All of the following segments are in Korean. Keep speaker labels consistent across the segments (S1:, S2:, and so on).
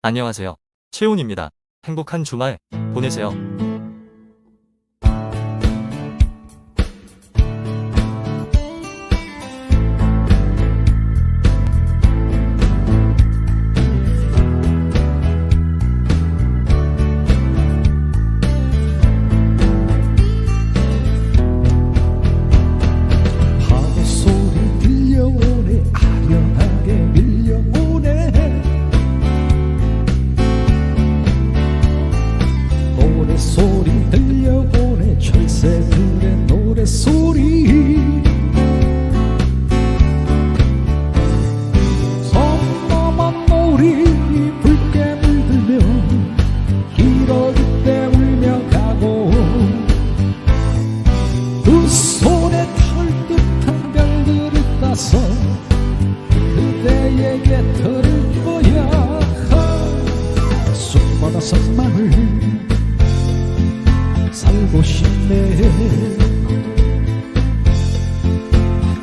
S1: 안녕하세요. 최훈입니다. 행복한 주말 보내세요.
S2: 가고 싶네.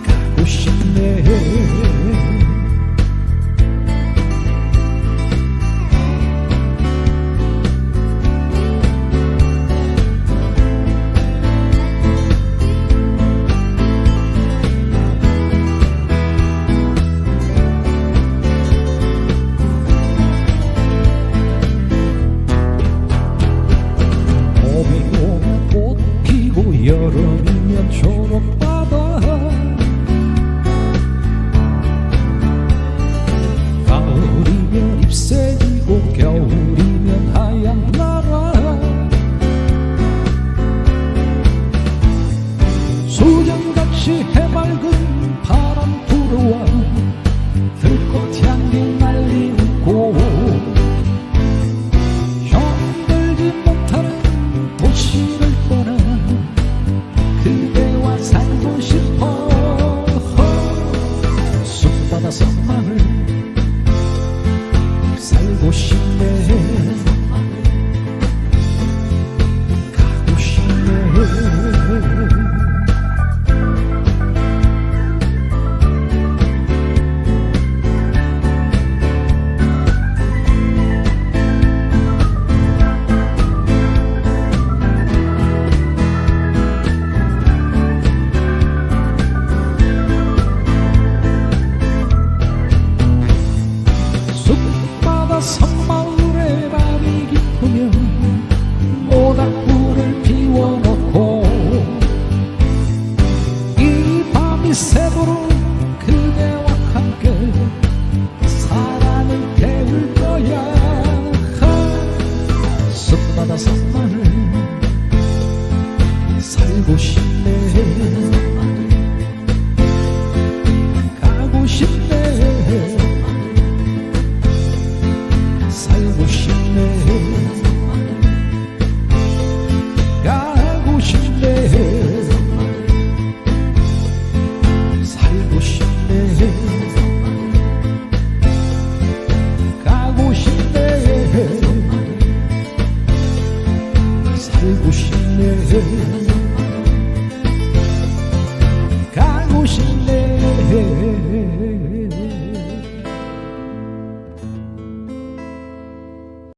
S2: 가고 싶네. 없이 해맑은 바람 불어와 들꽃 향기 날리고 형들지 못하는 도시를 떠나 그대와 살고 싶어. 숲바다 섬마을 살고 싶네. day.